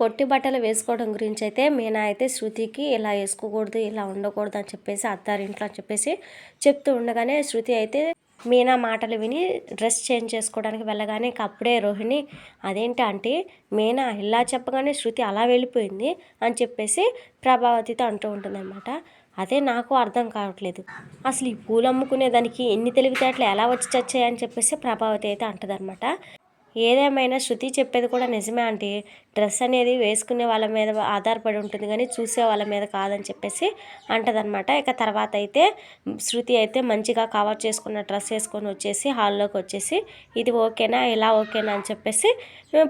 పొట్టి బట్టలు వేసుకోవడం గురించి అయితే మీనా అయితే శృతికి ఇలా వేసుకోకూడదు ఇలా ఉండకూడదు అని చెప్పేసి అత్తారింట్లో అని చెప్పేసి చెప్తూ ఉండగానే శృతి అయితే మీనా మాటలు విని డ్రెస్ చేంజ్ చేసుకోవడానికి వెళ్ళగానే అప్పుడే రోహిణి అదేంటి అంటే మీనా ఇలా చెప్పగానే శృతి అలా వెళ్ళిపోయింది అని చెప్పేసి ప్రభావతితో అంటూ ఉంటుందన్నమాట. అదే నాకు అర్థం కావట్లేదు. అసలు ఈ పూలు అమ్ముకునే దానికి ఎన్ని తెలివితేటలు ఎలా వచ్చి చచ్చాయని చెప్పేసి ప్రభావతి అయితే అంటదన్నమాట. ఏదేమైనా శృతి చెప్పేది కూడా నిజమే అంటే డ్రెస్ అనేది వేసుకునే వాళ్ళ మీద ఆధారపడి ఉంటుంది కానీ చూసే వాళ్ళ మీద కాదని చెప్పేసి అంటదనమాట ఇక తర్వాత అయితే శృతి అయితే మంచిగా కవర్ చేసుకున్న డ్రెస్ వేసుకొని వచ్చేసి హాల్లోకి వచ్చేసి ఇది ఓకేనా? ఇలా ఓకేనా? అని చెప్పేసి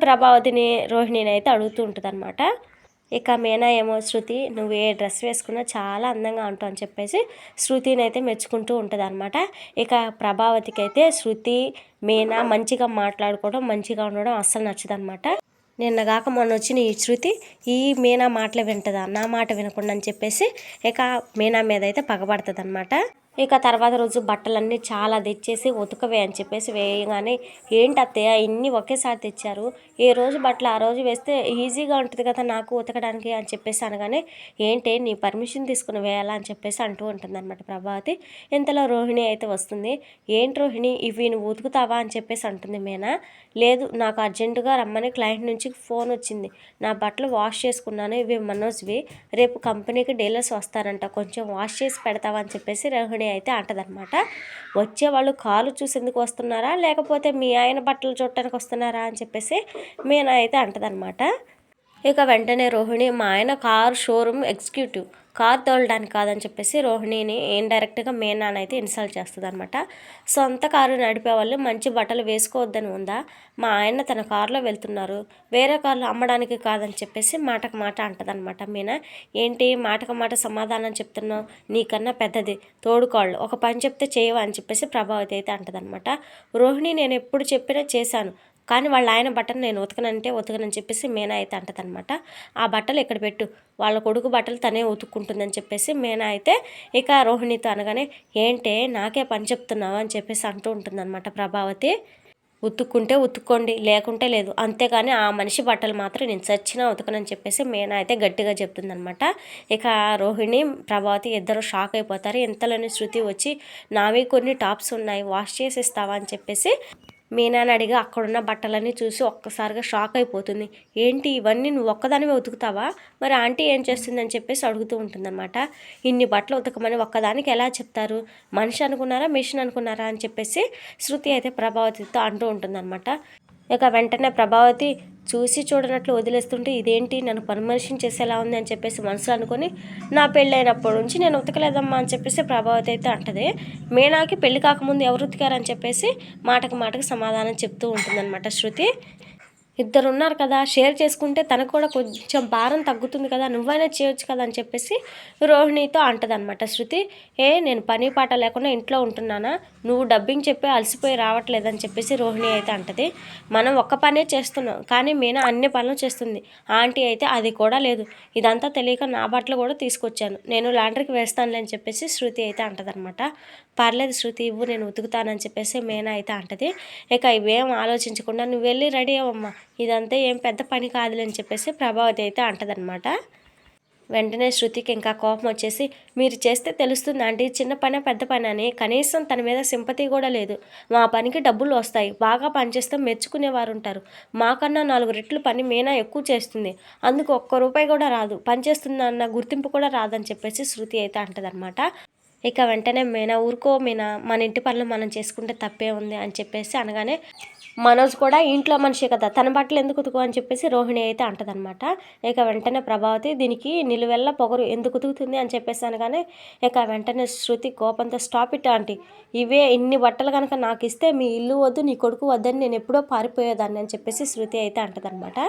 ప్రభావతిని రోహిణిని అయితే అడుగుతూ ఉంటుంది ఇక మేనా ఏమో శృతి నువ్వు ఏ డ్రెస్ వేసుకున్నా చాలా అందంగా ఉంటావు అని చెప్పేసి శృతిని అయితే మెచ్చుకుంటూ ఉంటుంది అనమాట ఇక ప్రభావతికి అయితే శృతి మేనా మంచిగా మాట్లాడుకోవడం మంచిగా ఉండడం అస్సలు నచ్చదనమాట నిన్నగాక మొన్న వచ్చిన ఈ శృతి ఈ మీనా మాటలు వింటదా? నా మాట వినకుండా అని చెప్పేసి ఇక మీనా మీద అయితే పగబడుతుంది అనమాట ఇక తర్వాత రోజు బట్టలన్నీ చాలా తెచ్చేసి ఉతకవే అని చెప్పేసి వేయగానే ఏంటి అత్తయ్య ఇన్ని ఒకేసారి తెచ్చారు? ఏ రోజు బట్టలు ఆ రోజు వేస్తే ఈజీగా ఉంటుంది కదా నాకు ఉతకడానికి అని చెప్పేసి అనగానే ఏంటి నీ పర్మిషన్ తీసుకుని వేయాలా? అని చెప్పేసి అంటూ ఉంటుంది అనమాట ప్రభావతి. ఇంతలో రోహిణి అయితే వస్తుంది ఏంటి రోహిణి ఇవి నువ్వు ఉతుకుతావా? అని చెప్పేసి అంటుంది మేనా. లేదు నాకు అర్జెంటుగా రమ్మని క్లయింట్ నుంచి ఫోన్ వచ్చింది. నా బట్టలు వాష్ చేసుకున్నాను ఇవి మనోజ్వి. రేపు కంపెనీకి డీలర్స్ వస్తారంట కొంచెం వాష్ చేసి పెడతావా? అని చెప్పేసి రోహిణి అయితే అంటదనమాట వచ్చే వాళ్ళు కాలు చూసేందుకు వస్తున్నారా? లేకపోతే మీ ఆయన బట్టలు చూడటానికి వస్తున్నారా? అని చెప్పేసి మీనా అయితే అంటదనమాట ఇక వెంటనే రోహిణి మా ఆయన కార్ షోరూమ్ ఎగ్జిక్యూటివ్ కార్ తోలడానికి కాదని చెప్పేసి రోహిణిని ఇండైరెక్ట్గా మేనాన్ అయితే ఇన్సల్ట్ చేస్తుంది అనమాట సొంత కారు నడిపే వాళ్ళు మంచి బట్టలు వేసుకోవద్దని ఉందా? మా ఆయన తన కారులో వెళ్తున్నారు. వేరే కార్లు అమ్మడానికి కాదని చెప్పేసి మాటకు మాట అంటదనమాట మీనా. ఏంటి? మాటకు మాట సమాధానం చెప్తున్నావు? నీకన్నా పెద్దది. తోడుకోళ్ళు ఒక పని చెప్తే చేయవా అని చెప్పేసి ప్రభావతి అయితే అంటదనమాట రోహిణి నేను ఎప్పుడు చెప్పినా చేశాను. కానీ వాళ్ళ ఆయన బట్టలు నేను ఉతకనంటే ఉతకనని చెప్పేసి మేనా అయితే అంటదనమాట ఆ బట్టలు ఇక్కడ పెట్టు? వాళ్ళ కొడుకు బట్టలు తనే ఉతుక్కుంటుందని చెప్పేసి మేనా అయితే ఇక రోహిణితో అనగానే ఏంటే నాకే పని చెప్తున్నావు? అని చెప్పేసి అంటూ ఉంటుందన్నమాట ప్రభావతి. ఉతుక్కుంటే ఉతుక్కోండి లేకుంటే లేదు. అంతేగాని ఆ మనిషి బట్టలు మాత్రం నేను చచ్చినా ఉతకనని చెప్పేసి మేనా అయితే గట్టిగా చెప్తుందనమాట ఇక రోహిణి ప్రభావతి ఇద్దరు షాక్ అయిపోతారు. ఇంతలోనే శృతి వచ్చి నావి కొన్ని టాప్స్ ఉన్నాయి వాష్ చేసి ఇస్తావా అని చెప్పేసి మీనాని అడిగి అక్కడున్న బట్టలన్నీ చూసి ఒక్కసారిగా షాక్ అయిపోతుంది. ఏంటి ఇవన్నీ? నువ్వు ఒక్కదానివే ఉతుకుతావా? మరి ఆంటీ ఏం చేస్తుందని చెప్పేసి అడుగుతూ ఉంటుందన్నమాట. ఇన్ని బట్టలు ఉతకమని ఒక్కదానికి ఎలా చెప్తారు? మనిషి అనుకున్నారా మిషన్ అనుకున్నారా? అని చెప్పేసి శృతి అయితే ప్రభావతితో అంటూ ఉంటుందన్నమాట. ఇక వెంటనే ప్రభావతి చూసి చూడనట్లు వదిలేస్తుంటే ఇదేంటి? నన్ను పర్మర్షన్ చేసేలా ఉంది అని చెప్పేసి మనసులో అనుకొని నా పెళ్ళైనప్పటి నుంచి నేను ఉతకలేదమ్మా అని చెప్పేసి ప్రభావతి అయితే అంటది. మీనాకి పెళ్ళి కాకముందు ఎవరు ఉతికారని చెప్పేసి మాటకు మాటకు సమాధానం చెప్తూ ఉంటుందన్నమాట శృతి. ఇద్దరు ఉన్నారు కదా షేర్ చేసుకుంటే తనకు కూడా కొంచెం భారం తగ్గుతుంది కదా నువ్వైనా చేయొచ్చు కదా అని చెప్పేసి రోహిణితో అంటదనమాట శృతి ఏ నేను పని పాట లేకుండా ఇంట్లో ఉంటున్నానా? నువ్వు డబ్బింగ్ చెప్పి అలసిపోయి రావట్లేదని చెప్పేసి రోహిణి అయితే అంటది. మనం ఒక్క పనే చేస్తున్నాం కానీ మీనా అన్ని పనులు చేస్తుంది. ఆంటీ అయితే అది కూడా లేదు. ఇదంతా తెలియక నా బట్టలు కూడా తీసుకొచ్చాను. నేను లాండ్రీకి వేస్తానులే అని చెప్పేసి శృతి అయితే అంటదనమాట పర్లేదు శృతి ఇవ్వు నేను ఉతుకుతానని చెప్పేసి మేనా అయితే అంటది. ఇక ఇవేం ఆలోచించకుండా నువ్వు వెళ్ళి రెడీ అవ్వమ్మా. ఇదంతా ఏం పెద్ద పని కాదులే అని చెప్పేసి ప్రభావతి అయితే అంటదనమాట వెంటనే శృతికి ఇంకా కోపం వచ్చేసి మీరు చేస్తే తెలుస్తుంది ఆంటీ చిన్న పని పెద్ద పని అని. కనీసం తన మీద సింపతి కూడా లేదు. మా పనికి డబ్బులు వస్తాయి. బాగా పనిచేస్తే మెచ్చుకునేవారు ఉంటారు. మాకన్నా నాలుగు రెట్లు పని మీనా ఎక్కువ చేస్తుంది. అందుకు ఒక్క రూపాయి కూడా రాదు. పనిచేస్తుందన్న అన్న గుర్తింపు కూడా రాదని చెప్పేసి శృతి అయితే అంటదనమాట ఇక వెంటనే మీనా ఊరుకో మీనా మన ఇంటి పనులు మనం చేసుకుంటే తప్పే ఉంది అని చెప్పేసి అనగానే మనోజ్ కూడా ఇంట్లో మనిషి కదా తన బట్టలు ఎందుకు ఉతుకు అని చెప్పేసి రోహిణి అయితే అంటదనమాట ఇక వెంటనే ప్రభావతి దీనికి నిలువెల్ల పొగరు ఎందుకు ఉతుకుతుంది అని చెప్పేసి అనగానే ఇక వెంటనే శృతి కోపంతో స్టాప్ ఇట్ ఆంటీ ఇవే ఇన్ని బట్టలు కనుక నాకు ఇస్తే మీ ఇల్లు వద్దు నీ కొడుకు వద్దని నేను ఎప్పుడో పారిపోయేదాన్ని అని చెప్పేసి శృతి అయితే అంటదనమాట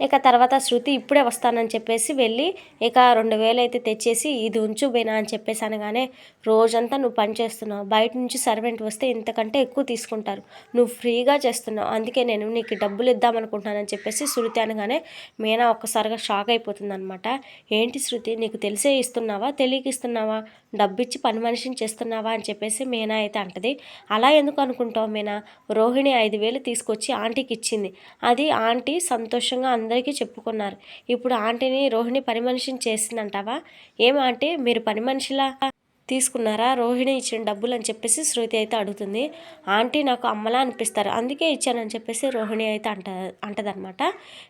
ఇక తర్వాత శృతి ఇప్పుడే వస్తానని చెప్పేసి వెళ్ళి ఇక రెండు వేలు అయితే తెచ్చేసి ఇది ఉంచు బేనా అని చెప్పేసి అనగానే రోజంతా నువ్వు పని చేస్తున్నావు. బయట నుంచి సర్వెంట్ వస్తే ఇంతకంటే ఎక్కువ తీసుకుంటారు. నువ్వు ఫ్రీగా చేస్తున్నావు. అందుకే నేను నీకు డబ్బులు ఇద్దామనుకుంటున్నానని చెప్పేసి శృతి అనగానే మీనా ఒక్కసారిగా షాక్ అయిపోతుంది అనమాట ఏంటి శృతి నీకు తెలిసే ఇస్తున్నావా? తెలియక ఇస్తున్నావా? డబ్బిచ్చి పని మనిషిని చేస్తున్నావా? అని చెప్పేసి మీనా అయితే అంటది. అలా ఎందుకు అనుకుంటావు మీనా? రోహిణి ఐదు వేలు తీసుకొచ్చి ఆంటీకి ఇచ్చింది. అది ఆంటీ సంతోషంగా అందరూ అందరికీ చెప్పుకున్నారు. ఇప్పుడు ఆంటీని రోహిణి పని మనిషిని చేసిందంటావా? ఏం ఆంటీ? మీరు పని మనిషిలా తీసుకున్నారా? రోహిణి ఇచ్చిన డబ్బులు అని చెప్పేసి శృతి అయితే అడుగుతుంది. ఆంటీ నాకు అమ్మలా అనిపిస్తారు. అందుకే ఇచ్చానని చెప్పేసి రోహిణి అయితే అంట అంటదనమాట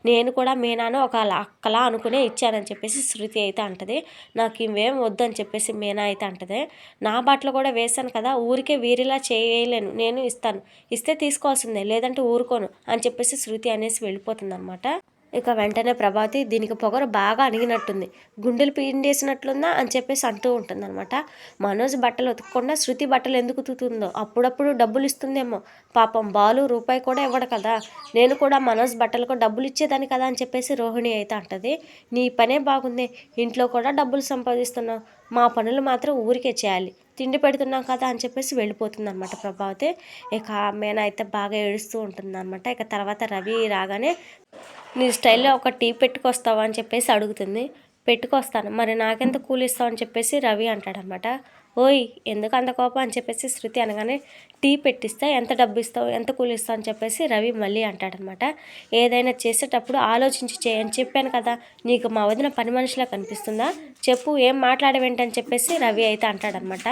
నేను కూడా మీనాను ఒక అక్కలా అనుకునే ఇచ్చానని చెప్పేసి శృతి అయితే అంటది. నాకు ఇవేం వద్దని చెప్పేసి మీనా అయితే అంటది. నా బట్టలు కూడా వేశాను కదా ఊరికే వీరిలా చేయలేను. నేను ఇస్తాను. ఇస్తే తీసుకోవాల్సిందే లేదంటే ఊరుకోను అని చెప్పేసి శృతి అనేసి వెళ్ళిపోతుంది అనమాట ఇక వెంటనే ప్రభాతి దీనికి పొగరు బాగా అణిగినట్టుంది. గుండెలు పిండేసినట్లుందా అని చెప్పేసి అంటూ ఉంటుంది అనమాట మనోజ్ బట్టలు ఉతకకుండా శృతి బట్టలు ఎందుకు ఉతుకుతుందో అప్పుడప్పుడు డబ్బులు ఇస్తుందేమో. పాపం బాలు రూపాయి కూడా ఇవ్వడు కదా. నేను కూడా మనోజ్ బట్టలకు డబ్బులు ఇచ్చేదాన్ని కదా అని చెప్పేసి రోహిణి అయితే అంటది. నీ పనే బాగుంది. ఇంట్లో కూడా డబ్బులు సంపాదిస్తున్నావు. మా పనులు మాత్రం ఊరికే చేయాలి. తిండి పెడుతున్నాం కదా అని చెప్పేసి వెళ్ళిపోతుంది అనమాట ప్రభావతి ఇక మేన అయితే బాగా ఏడుస్తూ ఉంటుంది అనమాట ఇక తర్వాత రవి రాగానే నీ స్టైల్లో ఒక టీ పెట్టుకొస్తావా? అని చెప్పేసి అడుగుతుంది. పెట్టుకొస్తాను. మరి నాకెంత కూలిస్తావు? అని చెప్పేసి రవి అంటాడనమాట ఓయ్ ఎందుకు అంత కోపం? అని చెప్పేసి శృతి అనగానే టీ పెట్టిస్తే ఎంత డబ్బు ఇస్తావు ఎంత కూలి ఇస్తావు అని చెప్పేసి రవి మళ్ళీ అంటాడనమాట. ఏదైనా చేసేటప్పుడు ఆలోచించి చేయని చెప్పాను కదా నీకు మా వదిన పని మనిషిలా కనిపిస్తుందా? చెప్పు ఏం మాట్లాడవేంటని చెప్పేసి రవి అయితే అంటాడనమాట.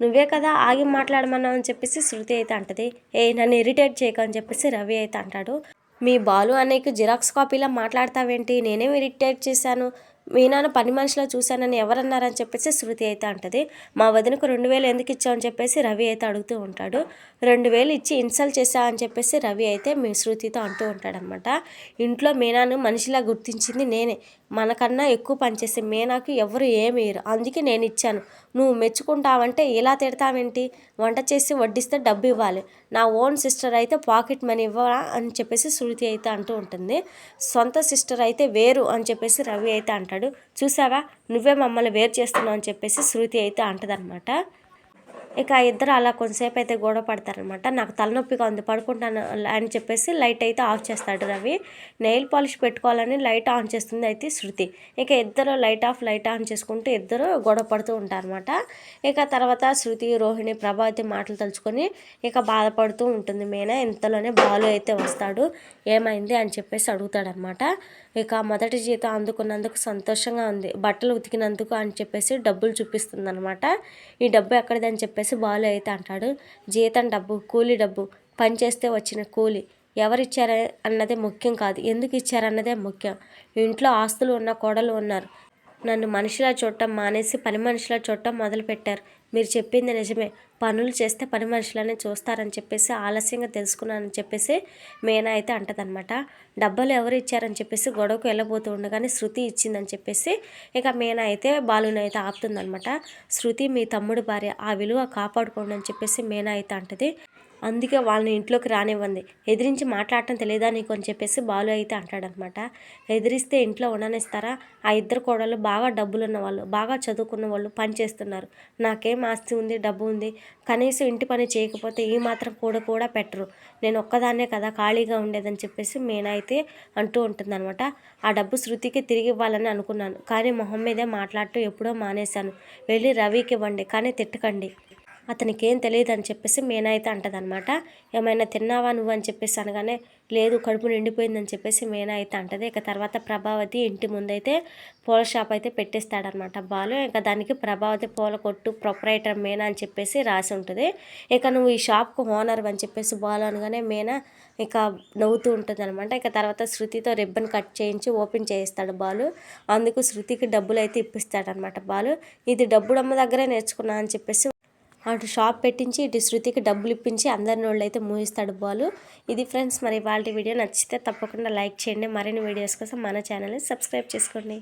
నువ్వే కదా ఆగి మాట్లాడమన్నావు అని చెప్పేసి శృతి అయితే అంటది. ఏ నన్ను ఇరిటేట్ చేయకు అని చెప్పేసి రవి అయితే అంటాడు. మీ బాలు అనేక జిరాక్స్ కాపీలా మాట్లాడతావేంటి? నేనేం ఇరిటేట్ చేశాను? మీ నాన్న పని మనిషిలో చూశానని ఎవరన్నారని చెప్పేసి శృతి అయితే అంటది. మా వదినకు రెండు వేలు ఎందుకు ఇచ్చావని చెప్పేసి రవి అయితే అడుగుతూ ఉంటాడు. రెండు వేలు ఇచ్చి ఇన్సల్ట్ చేశా అని చెప్పేసి రవి అయితే మీ శృతితో అంటూ ఉంటాడనమాట ఇంట్లో మీనాను మనిషిలా గుర్తించింది నేనే. మనకన్నా ఎక్కువ పనిచేసే మీనాకు ఎవరు ఏమీయరు అందుకే నేను ఇచ్చాను. నువ్వు మెచ్చుకుంటావంటే ఇలా తిడతావేంటి? వంట చేసి వడ్డిస్తే డబ్బు ఇవ్వాలి. నా ఓన్ సిస్టర్ అయితే పాకెట్ మనీ ఇవ్వరా అని చెప్పేసి శృతి అయితే అంటూ ఉంటుంది. సొంత సిస్టర్ అయితే వేరు అని చెప్పేసి రవి అయితే అంటాడు. చూసావా? నువ్వే మమ్మల్ని వేరు చేస్తున్నావు అని చెప్పేసి శృతి అయితే అంటదనమాట ఇక ఇద్దరు అలా కొంతసేపు అయితే గొడవ పడతారనమాట. నాకు తలనొప్పిగా ఉంది పడుకుంటాను అని చెప్పేసి లైట్ అయితే ఆఫ్ చేస్తాడు రవి. నెయిల్ పాలిష్ పెట్టుకోవాలని లైట్ ఆన్ చేస్తుంది అయితే శృతి. ఇక ఇద్దరు లైట్ ఆఫ్ లైట్ ఆన్ చేసుకుంటూ ఇద్దరు గొడవ పడుతూ ఉంటారనమాట. ఇక తర్వాత శృతి రోహిణి ప్రభావతి మాటలు తలుచుకొని ఇక బాధపడుతూ ఉంటుంది. మేనా ఇంతలోనే బాలు అయితే వస్తాడు. ఏమైంది అని చెప్పేసి అడుగుతాడనమాట. ఇక మొదటి జీతం అందుకున్నందుకు సంతోషంగా ఉంది. బట్టలు ఉతికినందుకు అని చెప్పేసి డబ్బులు చూపిస్తుంది అనమాట ఈ డబ్బు ఎక్కడిదని చెప్పేసి బాలు అయితే అంటాడు జీతం డబ్బు కూలీ డబ్బు పని చేస్తే వచ్చిన కూలి ఎవరిచ్చారు అన్నదే ముఖ్యం కాదు. ఎందుకు ఇచ్చారన్నదే ముఖ్యం. ఇంట్లో ఆస్తులు ఉన్న కోడలు ఉన్నారు. నన్ను మనిషిలా చూడటం మానేసి పని మనిషిలా చూడటం మొదలుపెట్టారు. మీరు చెప్పింది నిజమే. పనులు చేస్తే పని మనుషులనే చూస్తారని చెప్పేసి ఆలస్యంగా తెలుసుకున్నానని చెప్పేసి మేనా అయితే అంటదనమాట డబ్బులు ఎవరు ఇచ్చారని చెప్పేసి గొడవకు వెళ్ళబోతూ ఉండగానే శృతి ఇచ్చిందని చెప్పేసి ఇక మేనా అయితే బాలుని అయితే ఆపుతుందనమాట శృతి మీ తమ్ముడు భార్య. ఆ విలువ కాపాడుకోండి అని చెప్పేసి మేనా అయితే అంటది. అందుకే వాళ్ళని ఇంట్లోకి రానివ్వండి. ఎదిరించి మాట్లాడటం తెలియదా నీకు అని చెప్పేసి బాలు అయితే అంటాడనమాట ఎదిరిస్తే ఇంట్లో ఉండనిస్తారా? ఆ ఇద్దరు కోడలు బాగా డబ్బులు ఉన్న వాళ్ళు బాగా చదువుకున్న వాళ్ళు పని చేస్తున్నారు నాకేం ఆస్తి ఉంది డబ్బు ఉంది. కనీసం ఇంటి పని చేయకపోతే ఈ మాత్రం కూడా కూడా పెట్టరు. నేను ఒక్కదాన్నే కదా ఖాళీగా ఉండేదని చెప్పేసి నేనైతే అంటూ ఉంటుందన్నమాట. ఆ డబ్బు శృతికి తిరిగి ఇవ్వాలని అనుకున్నాను. కానీ మొహం మీదే మాట్లాడుతూ ఎప్పుడో మానేశాను. వెళ్ళి రవికి ఇవ్వండి కానీ తిట్టకండి. అతనికి ఏం తెలియదు అని చెప్పేసి మీనా అయితే అంటదనమాట ఏమైనా తిన్నావా నువ్వు? అని చెప్పేసి అనగానే లేదు కడుపు నిండిపోయిందని చెప్పేసి మీనా అయితే అంటది. ఇక తర్వాత ప్రభావతి ఇంటి ముందైతే పూల షాప్ అయితే పెట్టేస్తాడనమాట బాలు. ఇంకా దానికి ప్రభావతి పూల కొట్టు ప్రొపరేటర్ మేనా అని చెప్పేసి రాసి ఉంటుంది. ఇక నువ్వు ఈ షాప్కు ఓనర్ అని చెప్పేసి బాలు అనగానే మేనా ఇక నవ్వుతూ ఉంటుంది అనమాట ఇక తర్వాత శృతితో రిబ్బన్ కట్ చేయించి ఓపెన్ చేయిస్తాడు బాలు. అందుకు శృతికి డబ్బులు అయితే ఇప్పిస్తాడనమాట బాలు. ఇది డబ్బుడమ్మ దగ్గరే నేర్చుకున్నా అని చెప్పేసి అటు షాప్ పెట్టించి ఇటు శృతికి డబ్బులు ఇప్పించి అందరిని నోళ్ళు అయితే మూయిస్తాడు బాలు. ఇది ఫ్రెండ్స్ మరి వాళ్ళ వీడియో నచ్చితే తప్పకుండా లైక్ చేయండి. మరిన్ని వీడియోస్ కోసం మన ఛానల్ని సబ్స్క్రైబ్ చేసుకోండి.